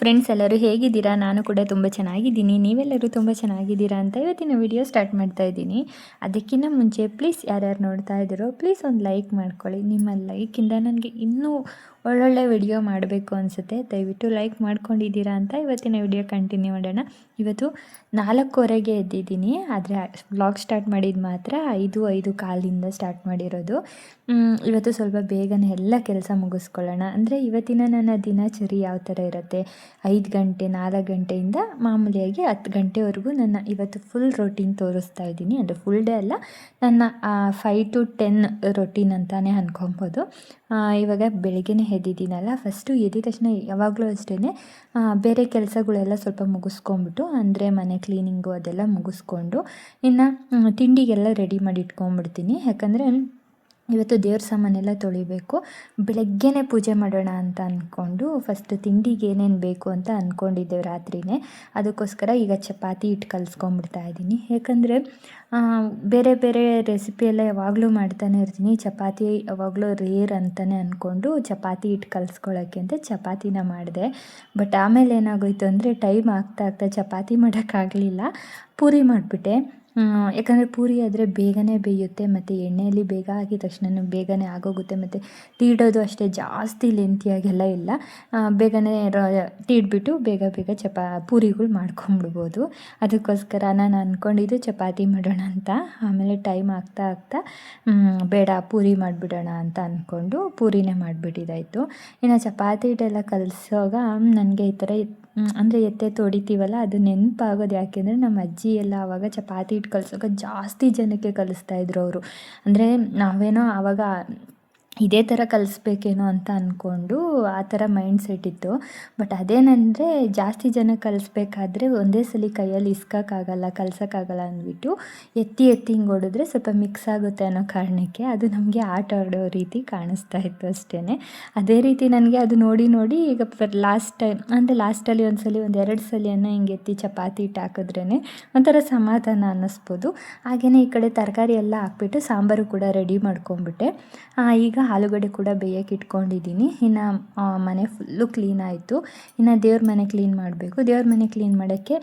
Friends ಎಲ್ಲರೂ ಹೇಗಿದ್ದೀರಾ? ನಾನು ಕೂಡ ತುಂಬ ಚೆನ್ನಾಗಿದ್ದೀನಿ. ನೀವೆಲ್ಲರೂ ತುಂಬ ಚೆನ್ನಾಗಿದ್ದೀರಾ ಅಂತ ಇವತ್ತಿನ ವಿಡಿಯೋ ಸ್ಟಾರ್ಟ್ ಮಾಡ್ತಾ ಇದ್ದೀನಿ. ಅದಕ್ಕಿಂತ ಮುಂಚೆ ಪ್ಲೀಸ್ ಯಾರ್ಯಾರು ನೋಡ್ತಾ ಇದ್ದೀರೋ ಪ್ಲೀಸ್ ಒಂದು ಲೈಕ್ ಮಾಡ್ಕೊಳ್ಳಿ. ನಿಮ್ಮ ಲೈಕಿಂದ ನನಗೆ ಇನ್ನೂ ಒಳ್ಳೊಳ್ಳೆ ವಿಡಿಯೋ ಮಾಡಬೇಕು ಅನಿಸುತ್ತೆ. ದಯವಿಟ್ಟು ಲೈಕ್ ಮಾಡ್ಕೊಂಡಿದ್ದೀರಾ ಅಂತ ಇವತ್ತಿನ ವಿಡಿಯೋ ಕಂಟಿನ್ಯೂ ಮಾಡೋಣ. ಇವತ್ತು ನಾಲ್ಕೂವರೆಗೆ ಎದ್ದಿದ್ದೀನಿ. ಆದರೆ ಬ್ಲಾಗ್ ಸ್ಟಾರ್ಟ್ ಮಾಡಿದ ಮಾತ್ರ ಐದು ಐದು ಕಾಲಿಂದ ಸ್ಟಾರ್ಟ್ ಮಾಡಿರೋದು. ಇವತ್ತು ಸ್ವಲ್ಪ ಬೇಗನೆ ಎಲ್ಲ ಕೆಲಸ ಮುಗಿಸ್ಕೊಳ್ಳೋಣ. ಅಂದರೆ ಇವತ್ತಿನ ನನ್ನ ದಿನಚರಿ ಯಾವ ಥರ ಇರುತ್ತೆ? ಐದು ಗಂಟೆ ನಾಲ್ಕು ಗಂಟೆಯಿಂದ ಮಾಮೂಲಿಯಾಗಿ ಹತ್ತು ಗಂಟೆವರೆಗೂ ನನ್ನ ಇವತ್ತು ಫುಲ್ ರೊಟೀನ್ ತೋರಿಸ್ತಾ ಇದ್ದೀನಿ. ಅಂದರೆ ಫುಲ್ ಡೇ ಅಲ್ಲ ನನ್ನ ಫೈವ್ ಟು ಟೆನ್ ರೊಟೀನ್ ಅಂತಲೇ ಅನ್ಕೊಬೋದು. ಆ, ಇವಾಗ ಬೆಳಗ್ಗೆನೇ ಎದ್ದಿದ್ದೀನಲ್ಲ ಫಸ್ಟು ಎದ್ದಿದ ತಕ್ಷಣ ಯಾವಾಗಲೂ ಅಷ್ಟೇ ಬೇರೆ ಕೆಲಸಗಳೆಲ್ಲ ಸ್ವಲ್ಪ ಮುಗಿಸ್ಕೊಂಬಿಟ್ಟು ಅಂದರೆ ಮನೆ ಕ್ಲೀನಿಂಗು ಅದೆಲ್ಲ ಮುಗಿಸ್ಕೊಂಡು, ಇನ್ನು ತಿಂಡಿಗೆಲ್ಲ ರೆಡಿ ಮಾಡಿ ಇಟ್ಕೊಂಬಿಡ್ತೀನಿ ಯಾಕಂದರೆ ಇವತ್ತು ದೇವ್ರ ಸಾಮಾನೆಲ್ಲ ತೊಳಿಬೇಕು. ಬೆಳಗ್ಗೆನೇ ಪೂಜೆ ಮಾಡೋಣ ಅಂತ ಅಂದ್ಕೊಂಡು ಫಸ್ಟ್ ತಿಂಡಿಗೆ ಏನೇನು ಬೇಕು ಅಂತ ಅಂದ್ಕೊಂಡಿದ್ದೇವೆ ರಾತ್ರಿನೇ. ಅದಕ್ಕೋಸ್ಕರ ಈಗ ಚಪಾತಿ ಹಿಟ್ಟು ಕಲಿಸ್ಕೊಂಬಿಡ್ತಾ ಇದ್ದೀನಿ. ಯಾಕಂದರೆ ಬೇರೆ ಬೇರೆ ರೆಸಿಪಿಯೆಲ್ಲ ಯಾವಾಗಲೂ ಮಾಡ್ತಾನೆ ಇರ್ತೀನಿ. ಚಪಾತಿ ಯಾವಾಗಲೂ ರೇರ್ ಅಂತಲೇ ಅಂದ್ಕೊಂಡು ಚಪಾತಿ ಹಿಟ್ಟು ಕಲಿಸ್ಕೊಳ್ಳೋಕ್ಕೆ ಅಂತ ಚಪಾತಿನ ಮಾಡಿದೆ. ಬಟ್ ಆಮೇಲೆ ಏನಾಗೋಯ್ತು ಅಂದರೆ ಟೈಮ್ ಆಗ್ತಾ ಆಗ್ತಾ ಚಪಾತಿ ಮಾಡೋಕ್ಕಾಗಲಿಲ್ಲ. ಪೂರಿ ಮಾಡಿಬಿಟ್ಟೆ. ಯಾಕಂದರೆ ಪೂರಿ ಆದರೆ ಬೇಗನೆ ಬೇಯುತ್ತೆ, ಮತ್ತು ಎಣ್ಣೆಯಲ್ಲಿ ಬೇಗ ಆಗಿದ ತಕ್ಷಣ ಬೇಗನೆ ಆಗೋಗುತ್ತೆ, ಮತ್ತು ತೀಡೋದು ಅಷ್ಟೇ ಜಾಸ್ತಿ ಲೆಂತಿಯಾಗೆಲ್ಲ ಇಲ್ಲ. ಬೇಗನೆ ತೀಡ್ಬಿಟ್ಟು ಬೇಗ ಬೇಗ ಚಪಾ, ಪೂರಿಗಳು ಮಾಡ್ಕೊಂಡ್ಬಿಡ್ಬೋದು. ಅದಕ್ಕೋಸ್ಕರ ನಾನು ಅಂದ್ಕೊಂಡಿದ್ದು ಚಪಾತಿ ಮಾಡೋಣ ಅಂತ. ಆಮೇಲೆ ಟೈಮ್ ಆಗ್ತಾ ಆಗ್ತಾ ಬೇಡ, ಪೂರಿ ಮಾಡಿಬಿಡೋಣ ಅಂತ ಅಂದ್ಕೊಂಡು ಪೂರಿನೇ ಮಾಡಿಬಿಟ್ಟಿದ್ದಾಯಿತು ಇನ್ನು ಚಪಾತಿ ಹಿಟ್ಟೆಲ್ಲ ಕಲಸೋವಾಗ ನನಗೆ ಈ ಥರ ಅಂದರೆ ಎತ್ತೆ ತೊಡಿತೀವಲ್ಲ ಅದು ನೆನಪಾಗೋದು ಯಾಕೆಂದರೆ ನಮ್ಮ ಅಜ್ಜಿ ಎಲ್ಲ ಆವಾಗ ಚಪಾತಿ ಹಿಟ್ಟು ಕಲ್ಸೋಕೆ ಜಾಸ್ತಿ ಜನಕ್ಕೆ ಕಲಿಸ್ತಾ ಇದ್ರು ಅವರು. ಅಂದರೆ ನಾವೇನೋ ಆವಾಗ ಇದೇ ಥರ ಕಲಿಸ್ಬೇಕೇನೋ ಅಂತ ಅಂದ್ಕೊಂಡು ಆ ಥರ ಮೈಂಡ್ ಸೆಟ್ ಇತ್ತು. ಬಟ್ ಅದೇನಂದರೆ ಜಾಸ್ತಿ ಜನ ಕಲಿಸ್ಬೇಕಾದ್ರೆ ಒಂದೇ ಸಲ ಕೈಯಲ್ಲಿ ಇಸ್ಕೋಕ್ಕಾಗಲ್ಲ, ಕಲ್ಸೋಕ್ಕಾಗಲ್ಲ ಅಂದ್ಬಿಟ್ಟು ಎತ್ತಿ ಎತ್ತಿ ಹಿಂಗೆ ಹೊಡೆದ್ರೆ ಸ್ವಲ್ಪ ಮಿಕ್ಸ್ ಆಗುತ್ತೆ ಅನ್ನೋ ಕಾರಣಕ್ಕೆ ಅದು ನಮಗೆ ಆಟ ಆಡೋ ರೀತಿ ಕಾಣಿಸ್ತಾ ಇತ್ತು ಅಷ್ಟೇ ಅದೇ ರೀತಿ ನನಗೆ ಅದು ನೋಡಿ ನೋಡಿ ಈಗ ಲಾಸ್ಟ್ ಟೈಮ್ ಅಂದರೆ ಲಾಸ್ಟಲ್ಲಿ ಒಂದು ಸಲ, ಒಂದು ಎರಡು ಸಲಿಯನ್ನು ಹಿಂಗೆ ಎತ್ತಿ ಚಪಾತಿ ಇಟ್ಟು ಹಾಕಿದ್ರೇ ಒಂಥರ ಸಮಾಧಾನ ಅನ್ನಿಸ್ಬೋದು. ಹಾಗೆಯೇ ಈ ಕಡೆ ತರಕಾರಿ ಎಲ್ಲ ಹಾಕ್ಬಿಟ್ಟು ಸಾಂಬಾರು ಕೂಡ ರೆಡಿ ಮಾಡ್ಕೊಂಬಿಟ್ಟೆ ಈಗ ಆಲೂಗಡ್ಡೆ ಕೂಡ ಬೇಯಕ್ಕೆ ಇಟ್ಕೊಂಡಿದ್ದೀನಿ. ಇನ್ನು ಮನೆ ಫುಲ್ಲು ಕ್ಲೀನ್ ಆಯಿತು. ಇನ್ನು ದೇವ್ರ ಮನೆ ಕ್ಲೀನ್ ಮಾಡಬೇಕು. ದೇವ್ರ ಮನೆ ಕ್ಲೀನ್ ಮಾಡೋಕ್ಕೆ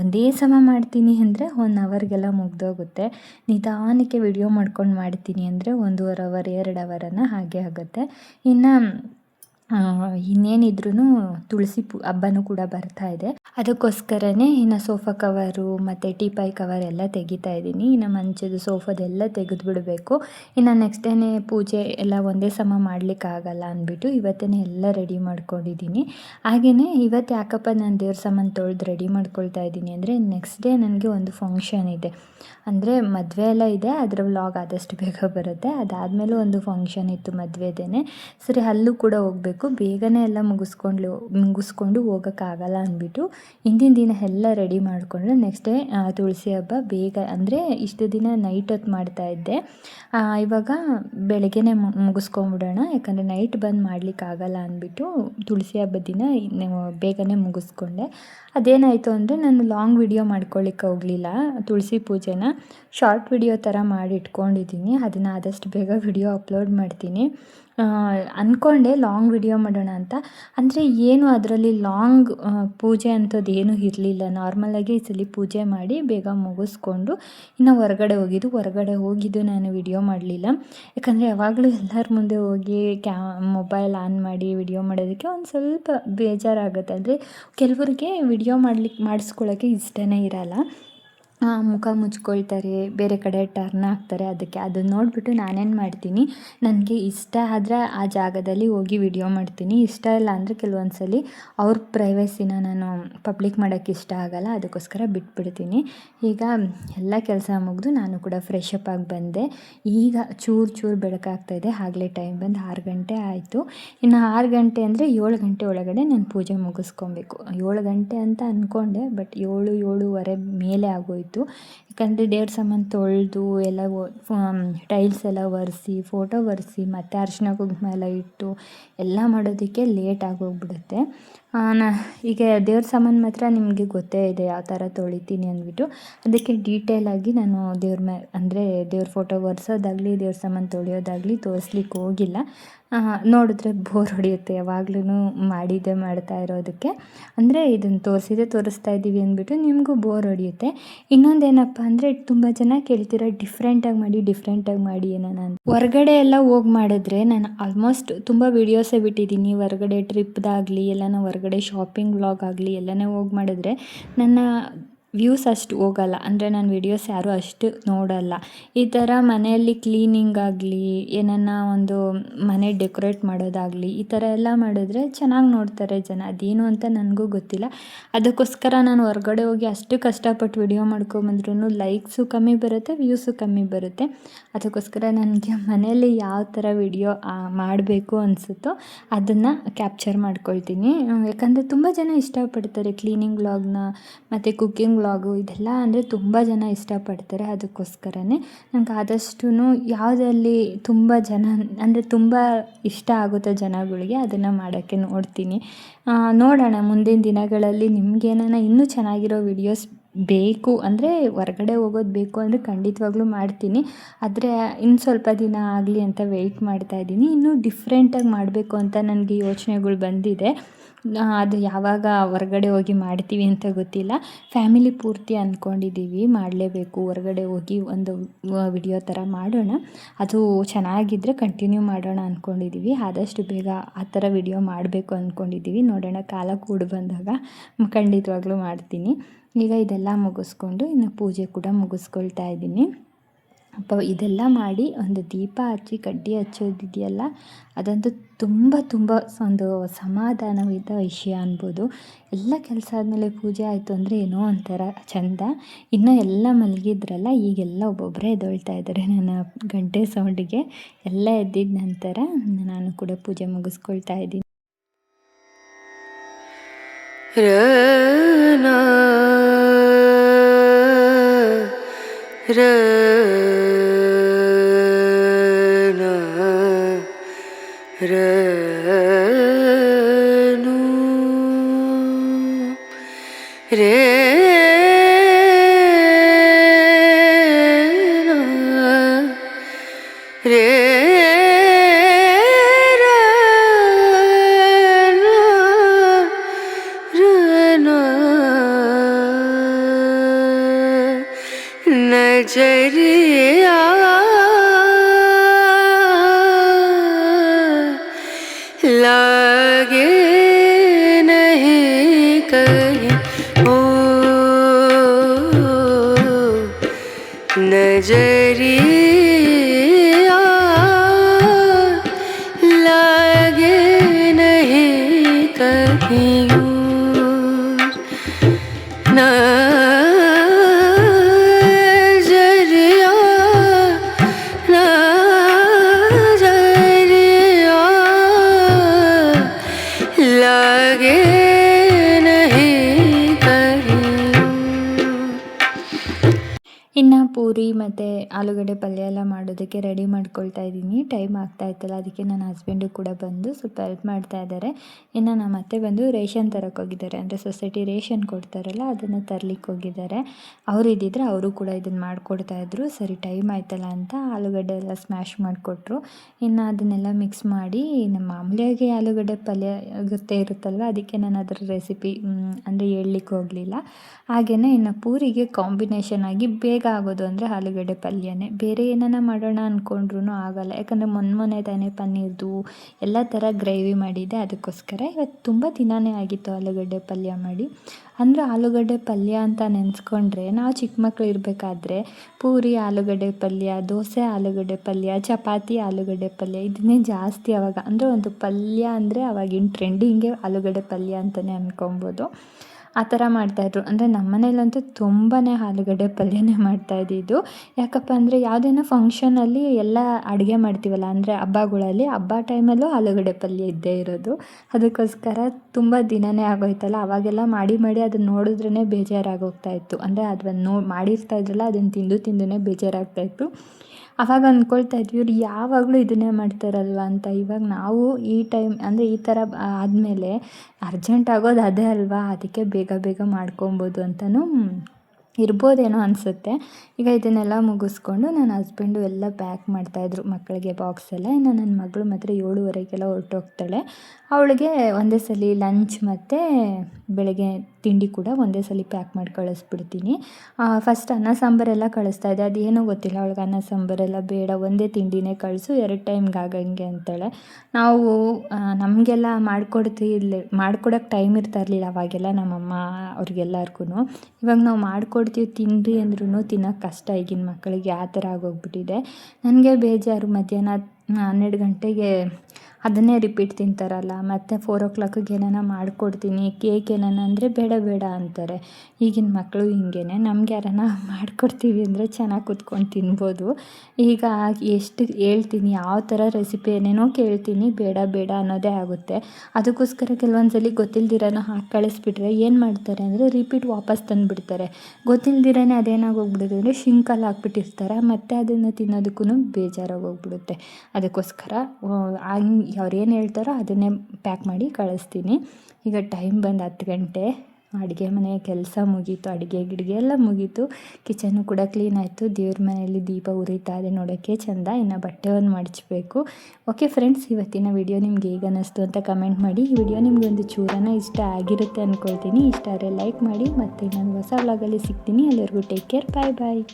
ಒಂದೇ ಸಮ ಮಾಡ್ತೀನಿ ಅಂದರೆ ಒನ್ ಅವರ್ಗೆಲ್ಲ ಮುಗ್ದೋಗುತ್ತೆ. ನಿಧಾನಕ್ಕೆ ವಿಡಿಯೋ ಮಾಡ್ಕೊಂಡು ಮಾಡ್ತೀನಿ ಅಂದರೆ ಒಂದೂವರೆ ಅವರ್ ಎರಡು ಅವರನ್ನು ಹಾಗೆ ಆಗುತ್ತೆ. ಇನ್ನು ಇನ್ನೇನಿದ್ರೂ ತುಳಸಿ ಪು, ಹಬ್ಬನೂ ಕೂಡ ಬರ್ತಾ ಇದೆ. ಅದಕ್ಕೋಸ್ಕರನೇ ಇನ್ನು ಸೋಫಾ ಕವರು ಮತ್ತು ಟೀಪಾಯ್ ಕವರ್ ಎಲ್ಲ ತೆಗಿತಾ ಇದ್ದೀನಿ. ಇನ್ನು ಮಂಚದ ಸೋಫಾದೆಲ್ಲ ತೆಗೆದು ಬಿಡಬೇಕು ಇನ್ನು ನೆಕ್ಸ್ಟ್ ಡೇನೇ ಪೂಜೆ ಎಲ್ಲ ಒಂದೇ ಸಮ ಮಾಡಲಿಕ್ಕಾಗಲ್ಲ ಅಂದ್ಬಿಟ್ಟು ಇವತ್ತೇ ಎಲ್ಲ ರೆಡಿ ಮಾಡ್ಕೊಂಡಿದ್ದೀನಿ. ಹಾಗೆಯೇ ಇವತ್ತು ಯಾಕಪ್ಪ ನಾನು ದೇವ್ರ ಸಾಮಾನು ತೊಳೆದು ರೆಡಿ ಮಾಡ್ಕೊಳ್ತಾ ಇದ್ದೀನಿ ಅಂದರೆ ನೆಕ್ಸ್ಟ್ ಡೇ ನನಗೆ ಒಂದು ಫಂಕ್ಷನ್ ಇದೆ. ಅಂದರೆ ಮದುವೆ ಎಲ್ಲ ಇದೆ, ಅದರ ವ್ಲಾಗ್ ಆದಷ್ಟು ಬೇಗ ಬರುತ್ತೆ. ಅದಾದಮೇಲೂ ಒಂದು ಫಂಕ್ಷನ್ ಇತ್ತು ಮದುವೆದೇನೆ. ಸರಿ, ಅಲ್ಲೂ ಕೂಡ ಹೋಗಬೇಕು. ಬೇಗನೆ ಎಲ್ಲ ಮುಗಿಸ್ಕೊಂಡು ಮುಗಿಸ್ಕೊಂಡು ಹೋಗೋಕ್ಕಾಗಲ್ಲ ಅಂದ್ಬಿಟ್ಟು ಹಿಂದಿನ ದಿನ ಎಲ್ಲ ರೆಡಿ ಮಾಡಿಕೊಂಡ್ರೆ ನೆಕ್ಸ್ಟ್ ಡೇ ತುಳಸಿ ಹಬ್ಬ ಬೇಗ, ಅಂದರೆ ಇಷ್ಟು ದಿನ ನೈಟ್ ಹೊತ್ತು ಮಾಡ್ತಾ ಇದ್ದೆ. ಇವಾಗ ಬೆಳಗ್ಗೆನೆ ಮುಗಿಸ್ಕೊಂಬಿಡೋಣ ಯಾಕಂದರೆ ನೈಟ್ ಬಂದು ಮಾಡಲಿಕ್ಕಾಗಲ್ಲ ಅಂದ್ಬಿಟ್ಟು ತುಳಸಿ ಹಬ್ಬದ ದಿನ ಬೇಗನೆ ಮುಗಿಸ್ಕೊಂಡೆ. ಅದೇನಾಯಿತು ಅಂದರೆ ನಾನು ಲಾಂಗ್ ವಿಡಿಯೋ ಮಾಡ್ಕೊಳ್ಳಿಕ್ಕೆ ಹೋಗಲಿಲ್ಲ. ತುಳಸಿ ಪೂಜೆನ ಶಾರ್ಟ್ ವಿಡಿಯೋ ಥರ ಮಾಡಿ ಇಟ್ಕೊಂಡಿದ್ದೀನಿ ಅದನ್ನು ಆದಷ್ಟು ಬೇಗ ವಿಡಿಯೋ ಅಪ್ಲೋಡ್ ಮಾಡ್ತೀನಿ. ಅಂದ್ಕೊಂಡೆ ಲಾಂಗ್ ವಿಡಿಯೋ ಮಾಡೋಣ ಅಂತ. ಅಂದರೆ ಏನು ಅದರಲ್ಲಿ ಲಾಂಗ್ ಪೂಜೆ ಅಂಥದ್ದು ಏನೂ ಇರಲಿಲ್ಲ. ನಾರ್ಮಲಾಗಿ ಈ ಸಲ ಪೂಜೆ ಮಾಡಿ ಬೇಗ ಮುಗಿಸ್ಕೊಂಡು ಇನ್ನು ಹೊರಗಡೆ ಹೋಗಿದ್ದು. ಹೊರಗಡೆ ಹೋಗಿದ್ದು ನಾನು ವಿಡಿಯೋ ಮಾಡಲಿಲ್ಲ. ಯಾಕಂದರೆ ಯಾವಾಗಲೂ ಎಲ್ಲರ ಮುಂದೆ ಹೋಗಿ ಕ್ಯಾ ಮೊಬೈಲ್ ಆನ್ ಮಾಡಿ ವಿಡಿಯೋ ಮಾಡೋದಕ್ಕೆ ಒಂದು ಸ್ವಲ್ಪ ಬೇಜಾರಾಗುತ್ತೆ. ಅಂದರೆ ಕೆಲವ್ರಿಗೆ ವಿಡಿಯೋ ಮಾಡ್ಲಿಕ್ಕೆ ಮಾಡಿಸ್ಕೊಳ್ಳೋಕ್ಕೆ ಇಷ್ಟನೇ ಇರಲ್ಲ. ಮುಖ ಮುಚ್ಕೊಳ್ತಾರೆ, ಬೇರೆ ಕಡೆ ಟರ್ನ್ ಆಗ್ತಾರೆ, ಅದಕ್ಕೆ ಅದನ್ನ ನೋಡಿಬಿಟ್ಟು ನಾನೇನು ಮಾಡ್ತೀನಿ, ನನಗೆ ಇಷ್ಟ ಆದರೆ ಆ ಜಾಗದಲ್ಲಿ ಹೋಗಿ ವಿಡಿಯೋ ಮಾಡ್ತೀನಿ. ಇಷ್ಟ ಇಲ್ಲ ಅಂದರೆ ಕೆಲವೊಂದು ಸಲ ಅವ್ರ ಪ್ರೈವಸಿನ ನಾನು ಪಬ್ಲಿಕ್ ಮಾಡೋಕ್ಕೆ ಇಷ್ಟ ಆಗಲ್ಲ, ಅದಕ್ಕೋಸ್ಕರ ಬಿಟ್ಬಿಡ್ತೀನಿ. ಈಗ ಎಲ್ಲ ಕೆಲಸ ಮುಗಿದು ನಾನು ಕೂಡ ಫ್ರೆಶ್ ಅಪ್ ಆಗಿ ಬಂದೆ. ಈಗ ಚೂರು ಚೂರು ಬೆಳಕಾಗ್ತಾಯಿದೆ ಆಗಲೇ ಟೈಮ್ ಬಂದು ಆರು ಗಂಟೆ ಆಯಿತು. ಇನ್ನು ಆರು ಗಂಟೆ ಅಂದರೆ ಏಳು ಗಂಟೆ ಒಳಗಡೆ ನಾನು ಪೂಜೆ ಮುಗಿಸ್ಕೊಬೇಕು. ಏಳು ಗಂಟೆ ಅಂತ ಅಂದ್ಕೊಂಡೆ ಬಟ್ ಏಳು, ಏಳುವರೆ ಮೇಲೆ ಆಗೋಯಿತು. ಆಗಿತ್ತು ಯಾಕಂದರೆ ದೇವ್ರ ಸಾಮಾನು ತೊಳೆದು ಎಲ್ಲ ಟೈಲ್ಸ್ ಎಲ್ಲ ಒರೆಸಿ ಫೋಟೋ ಒರೆಸಿ, ಮತ್ತು ಅರಿಶಿನ ಕುಂಕುಮ ಎಲ್ಲ ಇಟ್ಟು, ಎಲ್ಲ ಮಾಡೋದಕ್ಕೆ ಲೇಟ್ ಆಗೋಗ್ಬಿಡುತ್ತೆ. ನಾ, ಈಗ ದೇವ್ರ ಸಾಮಾನು ಮಾತ್ರ ನಿಮಗೆ ಗೊತ್ತೇ ಇದೆ ಯಾವ ಥರ ತೊಳಿತೀನಿ ಅಂದ್ಬಿಟ್ಟು. ಅದಕ್ಕೆ ಡೀಟೇಲಾಗಿ ನಾನು ದೇವ್ರ ಮೇ ಅಂದರೆ ದೇವ್ರ ಫೋಟೋ ಒರೆಸೋದಾಗಲಿ, ದೇವ್ರ ಸಾಮಾನು ತೊಳೆಯೋದಾಗಲಿ ತೋರಿಸ್ಲಿಕ್ಕೆ ಹೋಗಿಲ್ಲ. ನೋಡಿದ್ರೆ ಬೋರ್ ಹೊಡೆಯುತ್ತೆ ಯಾವಾಗ್ಲೂ ಮಾಡಿದ್ದೇ ಮಾಡ್ತಾ ಇರೋದಕ್ಕೆ. ಅಂದರೆ ಇದನ್ನು ತೋರಿಸಿದೆ, ತೋರಿಸ್ತಾ ಇದ್ದೀವಿ ಅಂದ್ಬಿಟ್ಟು ನಿಮಗೂ ಬೋರ್ ಹೊಡೆಯುತ್ತೆ. ಇನ್ನೊಂದೇನಪ್ಪ ಅಂದರೆ ತುಂಬ ಜನ ಕೇಳ್ತೀರ ಡಿಫ್ರೆಂಟಾಗಿ ಮಾಡಿ ಡಿಫ್ರೆಂಟಾಗಿ ಮಾಡಿ ಏನೋ ನಾನು. ಹೊರಗಡೆ ಎಲ್ಲ ಹೋಗಿ ಮಾಡಿದ್ರೆ ನಾನು ಆಲ್ಮೋಸ್ಟ್ ತುಂಬ ವೀಡಿಯೋಸೇ ಬಿಟ್ಟಿದ್ದೀನಿ. ಹೊರಗಡೆ ಟ್ರಿಪ್ದಾಗಲಿ ಎಲ್ಲನೂ ಹೊರ್ಗಡೆ ಶಾಪಿಂಗ್ ವ್ಲಾಗ್ ಆಗಲಿ ಎಲ್ಲನೇ ಹೋಗಿ ಮಾಡಿದ್ರೆ ನನ್ನ ವ್ಯೂಸ್ ಅಷ್ಟು ಹೋಗಲ್ಲ. ಅಂದರೆ ನನ್ನ ವಿಡಿಯೋಸ್ ಯಾರೂ ಅಷ್ಟು ನೋಡಲ್ಲ. ಈ ಥರ ಮನೆಯಲ್ಲಿ ಕ್ಲೀನಿಂಗ್ ಆಗಲಿ, ಏನನ್ನ ಒಂದು ಮನೆ ಡೆಕೋರೇಟ್ ಮಾಡೋದಾಗಲಿ, ಈ ಥರ ಎಲ್ಲ ಮಾಡಿದ್ರೆ ಚೆನ್ನಾಗಿ ನೋಡ್ತಾರೆ ಜನ. ಅದೇನು ಅಂತ ನನಗೂ ಗೊತ್ತಿಲ್ಲ. ಅದಕ್ಕೋಸ್ಕರ ನಾನು ಹೊರಗಡೆ ಹೋಗಿ ಅಷ್ಟು ಕಷ್ಟಪಟ್ಟು ವಿಡಿಯೋ ಮಾಡ್ಕೊಂಬಂದ್ರೂ ಲೈಕ್ಸು ಕಮ್ಮಿ ಬರುತ್ತೆ ವ್ಯೂಸು ಕಮ್ಮಿ ಬರುತ್ತೆ. ಅದಕ್ಕೋಸ್ಕರ ನನಗೆ ಮನೆಯಲ್ಲಿ ಯಾವ ಥರ ವಿಡಿಯೋ ಮಾಡಬೇಕು ಅನಿಸುತ್ತೋ ಅದನ್ನು ಕ್ಯಾಪ್ಚರ್ ಮಾಡ್ಕೊಳ್ತೀನಿ. ಯಾಕಂದರೆ ತುಂಬ ಜನ ಇಷ್ಟಪಡ್ತಾರೆ ಕ್ಲೀನಿಂಗ್ ವ್ಲಾಗ್ನ ಮತ್ತು ಕುಕ್ಕಿಂಗ್ ವ್ಲಾಗು ಇದೆಲ್ಲ ಅಂದರೆ ತುಂಬ ಜನ ಇಷ್ಟಪಡ್ತಾರೆ ಅದಕ್ಕೋಸ್ಕರನೇ. ನಂಗೆ ಆದಷ್ಟು ಯಾವುದಲ್ಲಿ ತುಂಬ ಜನ ಅಂದರೆ ತುಂಬ ಇಷ್ಟ ಆಗುತ್ತೆ ಜನಗಳಿಗೆ ಅದನ್ನು ಮಾಡೋಕ್ಕೆ ನೋಡ್ತೀನಿ. ನೋಡೋಣ ಮುಂದಿನ ದಿನಗಳಲ್ಲಿ ನಿಮ್ಗೇನಾನ ಇನ್ನೂ ಚೆನ್ನಾಗಿರೋ ವಿಡಿಯೋಸ್ ಬೇಕು ಅಂದರೆ ಹೊರ್ಗಡೆ ಹೋಗೋದು ಬೇಕು ಅಂದರೆ ಖಂಡಿತವಾಗ್ಲೂ ಮಾಡ್ತೀನಿ. ಆದರೆ ಇನ್ನು ಸ್ವಲ್ಪ ದಿನ ಆಗಲಿ ಅಂತ ವೆಯ್ಟ್ ಮಾಡ್ತಾ ಇದ್ದೀನಿ. ಇನ್ನೂ ಡಿಫ್ರೆಂಟಾಗಿ ಮಾಡಬೇಕು ಅಂತ ನನಗೆ ಯೋಚನೆಗಳು ಬಂದಿದೆ. ಅದು ಯಾವಾಗ ಹೊರ್ಗಡೆ ಹೋಗಿ ಮಾಡ್ತೀವಿ ಅಂತ ಗೊತ್ತಿಲ್ಲ. ಫ್ಯಾಮಿಲಿ ಪೂರ್ತಿ ಅಂದ್ಕೊಂಡಿದ್ದೀವಿ ಮಾಡಲೇಬೇಕು. ಹೊರ್ಗಡೆ ಹೋಗಿ ಒಂದು ವಿಡಿಯೋ ಥರ ಮಾಡೋಣ. ಅದು ಚೆನ್ನಾಗಿದ್ದರೆ ಕಂಟಿನ್ಯೂ ಮಾಡೋಣ ಅಂದ್ಕೊಂಡಿದ್ದೀವಿ ಆದಷ್ಟು ಬೇಗ ಆ ಥರ ವಿಡಿಯೋ ಮಾಡಬೇಕು ಅಂದ್ಕೊಂಡಿದ್ದೀವಿ ನೋಡೋಣ ಕಾಲ ಕೂಡಿ ಬಂದಾಗ ಖಂಡಿತವಾಗ್ಲೂ ಮಾಡ್ತೀನಿ. ಈಗ ಇದೆಲ್ಲ ಮುಗಿಸ್ಕೊಂಡು ಇನ್ನು ಪೂಜೆ ಕೂಡ ಮುಗಿಸ್ಕೊಳ್ತಾ ಇದ್ದೀನಿ. ಅಪ್ಪ, ಇದೆಲ್ಲ ಮಾಡಿ ಒಂದು ದೀಪ ಹಚ್ಚಿ, ಕಡ್ಡಿ ಹಚ್ಚೋದಿದೆಯಲ್ಲ, ಅದಂತೂ ತುಂಬ ತುಂಬ ಒಂದು ಸಮಾಧಾನವಿದ್ದ ವಿಷಯ ಅನ್ಬೋದು. ಎಲ್ಲ ಕೆಲಸ ಆದಮೇಲೆ ಪೂಜೆ ಆಯಿತು ಅಂದರೆ ಏನೋ ಒಂಥರ ಚಂದ. ಇನ್ನು ಎಲ್ಲ ಮಲಗಿದ್ರಲ್ಲ, ಈಗೆಲ್ಲ ಒಬ್ಬೊಬ್ಬರೇ ಎದ್ದೊಳ್ತಾ ಇದ್ದಾರೆ ನನ್ನ ಗಂಟೆ ಸೌಂಡಿಗೆ. ಎಲ್ಲ ಎದ್ದಿದ್ದ ನಂತರ ನಾನು ಕೂಡ ಪೂಜೆ ಮುಗಿಸ್ಕೊಳ್ತಾ ಇದ್ದೀನಿ. र लागे नहीं कहीं। ओ नज़रिया ಆಲೂಗಡ್ಡೆ ಪಲ್ಯ ಎಲ್ಲ ಮಾಡೋದಕ್ಕೆ ರೆಡಿ ಮಾಡ್ಕೊಳ್ತಾ ಇದ್ದೀನಿ. ಟೈಮ್ ಆಗ್ತಾ ಇತ್ತಲ್ಲ, ಅದಕ್ಕೆ ನನ್ನ ಹಸ್ಬೆಂಡು ಕೂಡ ಬಂದು ಸ್ವಲ್ಪ ಹೆಲ್ಪ್ ಮಾಡ್ತಾ ಇದ್ದಾರೆ. ಇನ್ನು ನಮ್ಮ ಅತ್ತೆ ಬಂದು ರೇಷನ್ ತರಕ್ಕೆ ಹೋಗಿದ್ದಾರೆ. ಅಂದರೆ ಸೊಸೈಟಿ ರೇಷನ್ ಕೊಡ್ತಾರಲ್ಲ, ಅದನ್ನು ತರ್ಲಿಕ್ಕೆ ಹೋಗಿದ್ದಾರೆ. ಅವರು ಇದ್ದಿದ್ರೆ ಅವರು ಕೂಡ ಇದನ್ನು ಮಾಡಿಕೊಡ್ತಾಯಿದ್ರು ಸರಿ ಟೈಮ್ ಆಯ್ತಲ್ಲ ಅಂತ ಆಲೂಗಡ್ಡೆ ಎಲ್ಲ ಸ್ಮ್ಯಾಶ್ ಮಾಡಿಕೊಟ್ರು. ಇನ್ನು ಅದನ್ನೆಲ್ಲ ಮಿಕ್ಸ್ ಮಾಡಿ ನಮ್ಮ ಮಾಮೂಲಿಯಾಗಿ ಆಲೂಗಡ್ಡೆ ಪಲ್ಯ ಗೊತ್ತೇ ಇರುತ್ತಲ್ವ, ಅದಕ್ಕೆ ನಾನು ಅದರ ರೆಸಿಪಿ ಅಂದರೆ ಹೇಳಲಿಕ್ಕೆ ಹೋಗಲಿಲ್ಲ. ಹಾಗೆಯೇ ಇನ್ನು ಪೂರಿಗೆ ಕಾಂಬಿನೇಷನ್ ಆಗಿ ಬೇಗ ಆಗೋದು ಅಂದರೆ ಆಲೂಗಡ್ಡೆ ಪಲ್ಯನೇ ಬೇರೆ ಏನಾನ ಮಾಡೋಣ ಅಂದ್ಕೊಂಡ್ರೂ ಆಗಲ್ಲ. ಯಾಕಂದರೆ ಮೊನ್ನೆ ಮೊನ್ನೆ ತಾನೇ ಪನ್ನೀರ್ದು ಎಲ್ಲ ಥರ ಗ್ರೇವಿ ಮಾಡಿದ್ದೆ. ಅದಕ್ಕೋಸ್ಕರ ಇವತ್ತು ತುಂಬ ದಿನಾನೇ ಆಗಿತ್ತು ಆಲೂಗಡ್ಡೆ ಪಲ್ಯ ಮಾಡಿ. ಅಂದರೆ ಆಲೂಗಡ್ಡೆ ಪಲ್ಯ ಅಂತ ನೆನೆಸ್ಕೊಂಡ್ರೆ ನಾವು ಚಿಕ್ಕ ಮಕ್ಕಳು ಇರಬೇಕಾದ್ರೆ ಪೂರಿ ಆಲೂಗಡ್ಡೆ ಪಲ್ಯ, ದೋಸೆ ಆಲೂಗಡ್ಡೆ ಪಲ್ಯ, ಚಪಾತಿ ಆಲೂಗಡ್ಡೆ ಪಲ್ಯ ಇದನ್ನೇ ಜಾಸ್ತಿ ಅವಾಗ. ಅಂದರೆ ಒಂದು ಪಲ್ಯ ಅಂದರೆ ಅವಾಗಿನ ಟ್ರೆಂಡಿಂಗೇ ಆಲೂಗಡ್ಡೆ ಪಲ್ಯ ಅಂತಲೇ ಅಂದ್ಕೊಬೋದು ಆ ಥರ ಮಾಡ್ತಾಯಿದ್ರು ಅಂದರೆ ನಮ್ಮ ಮನೇಲಂತೂ ತುಂಬಾ ಆಲೂಗಡ್ಡೆ ಪಲ್ಯನೇ ಮಾಡ್ತಾಯಿದ್ದಿದ್ದು ಯಾಕಪ್ಪ ಅಂದರೆ ಯಾವುದೇನೋ ಫಂಕ್ಷನಲ್ಲಿ ಎಲ್ಲ ಅಡುಗೆ ಮಾಡ್ತೀವಲ್ಲ, ಅಂದರೆ ಹಬ್ಬಗಳಲ್ಲಿ ಹಬ್ಬ ಟೈಮಲ್ಲೂ ಆಲೂಗಡ್ಡೆ ಪಲ್ಯ ಇದ್ದೇ ಇರೋದು. ಅದಕ್ಕೋಸ್ಕರ ತುಂಬ ದಿನವೇ ಆಗೋಯ್ತಲ್ಲ, ಅವಾಗೆಲ್ಲ ಮಾಡಿ ಮಾಡಿ ಅದನ್ನ ನೋಡಿದ್ರೇ ಬೇಜಾರಾಗೋಗ್ತಾ ಇತ್ತು. ಅಂದರೆ ಅದನ್ನು ನೋ ಮಾಡಿರ್ತಾ ಇದ್ರಲ್ಲ, ಅದನ್ನು ತಿಂದು ತಿಂದು ಬೇಜಾರಾಗ್ತಾ ಅವಾಗ ಅಂದ್ಕೊಳ್ತಾ ಇದ್ವಿ, ಇವ್ರು ಯಾವಾಗಲೂ ಇದನ್ನೇ ಮಾಡ್ತಾರಲ್ವ ಅಂತ. ಇವಾಗ ನಾವು ಈ ಟೈಮ್ ಅಂದರೆ ಈ ಥರ ಆದಮೇಲೆ ಅರ್ಜೆಂಟ್ ಆಗೋದು ಅದೇ ಅಲ್ವಾ? ಅದಕ್ಕೆ ಬೇಗ ಬೇಗ ಮಾಡ್ಕೊಬೋದು ಅಂತಲೂ ಇರ್ಬೋದೇನೋ ಅನಿಸುತ್ತೆ. ಈಗ ಇದನ್ನೆಲ್ಲ ಮುಗಿಸ್ಕೊಂಡು ನನ್ನ ಹಸ್ಬೆಂಡು ಎಲ್ಲ ಪ್ಯಾಕ್ ಮಾಡ್ತಾಯಿದ್ರು ಮಕ್ಕಳಿಗೆ ಬಾಕ್ಸ್ ಎಲ್ಲ. ಇನ್ನು ನನ್ನ ಮಗಳು ಮಾತ್ರ ಏಳುವರೆಗೆಲ್ಲ ಹೊರಟೋಗ್ತಾಳೆ. ಅವಳಿಗೆ ಒಂದೇ ಸಲ ಲಂಚ್ ಮತ್ತು ಬೆಳಗ್ಗೆ ತಿಂಡಿ ಕೂಡ ಒಂದೇ ಸಲ ಪ್ಯಾಕ್ ಮಾಡಿ ಕಳಿಸ್ಬಿಡ್ತೀನಿ. ಫಸ್ಟ್ ಅನ್ನ ಸಾಂಬಾರೆಲ್ಲ ಕಳಿಸ್ತಾ ಇದ್ದೆ ಅದೇನೋ ಗೊತ್ತಿಲ್ಲ. ಅವಳಿಗೆ ಅನ್ನ ಸಾಂಬಾರೆಲ್ಲ ಬೇಡ. ಒಂದೇ ತಿಂಡಿನೇ ಕಳಿಸು. ಎರಡು ಟೈಮ್ಗೆ ಆಗಂಗೆ ಅಂತಾಳೆ. ನಾವು ನಮಗೆಲ್ಲ ಮಾಡಿಕೊಡ್ತಿರ್ಲಿ ಮಾಡ್ಕೊಡೋಕ್ಕೆ ಟೈಮ್ ಇರ್ತಾ ಇರಲಿಲ್ಲ ಅವಾಗೆಲ್ಲ ನಮ್ಮಮ್ಮ ಅವ್ರಿಗೆಲ್ಲರಿಗೂ ಇವಾಗ ನಾವು ಮಾಡ್ಕೊಡ್ತೀವಿ ತಿನ್ನಿರಿ ಅಂದ್ರೂ ತಿನ್ನೋಕ್ಕೆ ಕಷ್ಟ ಈಗಿನ ಮಕ್ಕಳಿಗೆ ಆ ಥರ ಆಗೋಗ್ಬಿಟ್ಟಿದೆ. ನನಗೆ ಬೇಜಾರು ಮಧ್ಯಾಹ್ನ ಹನ್ನೆರಡು ಗಂಟೆಗೆ ಅದನ್ನೇ ರಿಪೀಟ್ ತಿಂತಾರಲ್ಲ, ಮತ್ತು ಫೋರ್ ಓ ಕ್ಲಾಕಿಗೆ ಏನಾನ ಮಾಡಿಕೊಡ್ತೀನಿ ಕೇಕ್ ಏನಾನ ಅಂದರೆ ಬೇಡ ಬೇಡ ಅಂತಾರೆ. ಈಗಿನ ಮಕ್ಕಳು ಹಿಂಗೇನೆ, ನಮ್ಗೆ ಯಾರಾನ ಮಾಡಿಕೊಡ್ತೀವಿ ಅಂದರೆ ಚೆನ್ನಾಗಿ ಕುತ್ಕೊಂಡು ತಿನ್ಬೋದು. ಈಗ ಎಷ್ಟು ಹೇಳ್ತೀನಿ, ಯಾವ ಥರ ರೆಸಿಪಿ ಏನೇನೋ ಕೇಳ್ತೀನಿ, ಬೇಡ ಬೇಡ ಅನ್ನೋದೇ ಆಗುತ್ತೆ. ಅದಕ್ಕೋಸ್ಕರ ಕೆಲವೊಂದು ಸಲ ಗೊತ್ತಿಲ್ದಿರನೋ ಹಾಕಿ ಕಳಿಸ್ಬಿಟ್ರೆ ಏನು ಮಾಡ್ತಾರೆ ಅಂದರೆ ರಿಪೀಟ್ ವಾಪಸ್ ತಂದುಬಿಡ್ತಾರೆ. ಗೊತ್ತಿಲ್ದಿರೇ ಅದೇನಾಗೋಗ್ಬಿಡುತ್ತೆ ಅಂದರೆ ಶಿಂಕಲ್ಲಿ ಹಾಕ್ಬಿಟ್ಟಿರ್ತಾರೆ, ಮತ್ತು ಅದನ್ನು ತಿನ್ನೋದಕ್ಕೂ ಬೇಜಾರಾಗೋಗ್ಬಿಡುತ್ತೆ ಅದಕ್ಕೋಸ್ಕರ ಹಂಗೆ ಅವ್ರು ಏನು ಹೇಳ್ತಾರೋ ಅದನ್ನೇ ಪ್ಯಾಕ್ ಮಾಡಿ ಕಳಿಸ್ತೀನಿ. ಈಗ ಟೈಮ್ ಬಂದು ಹತ್ತು ಗಂಟೆ. ಅಡುಗೆ ಮನೆ ಕೆಲಸ ಮುಗೀತು, ಅಡುಗೆ ಗಿಡಿಗೆ ಎಲ್ಲ ಮುಗೀತು. ಕಿಚನ್ನು ಕೂಡ ಕ್ಲೀನ್ ಆಯಿತು. ದೇವ್ರ ಮನೆಯಲ್ಲಿ ದೀಪ ಉರಿತಾ ಇದೆ ನೋಡೋಕ್ಕೆ ಚೆಂದ. ಇನ್ನು ಬಟ್ಟೆ ಒಂದು ಮಡಚಬೇಕು. ಓಕೆ ಫ್ರೆಂಡ್ಸ್ ಇವತ್ತಿನ ವಿಡಿಯೋ ನಿಮ್ಗೆ ಹೇಗೆ ಅನ್ನಿಸ್ತು ಅಂತ ಕಮೆಂಟ್ ಮಾಡಿ. ಈ ವಿಡಿಯೋ ನಿಮ್ಗೆ ಒಂದು ಚೂರನ ಇಷ್ಟ ಆಗಿರುತ್ತೆ ಅಂದ್ಕೊಳ್ತೀನಿ ಇಷ್ಟ ಆದರೆ ಲೈಕ್ ಮಾಡಿ. ಮತ್ತು ನಾನು ಹೊಸ ವ್ಲಾಗಲ್ಲಿ ಸಿಗ್ತೀನಿ. ಅಲ್ಲಿವರೆಗೂ ಟೇಕ್ ಕೇರ್ ಬಾಯ್ ಬಾಯ್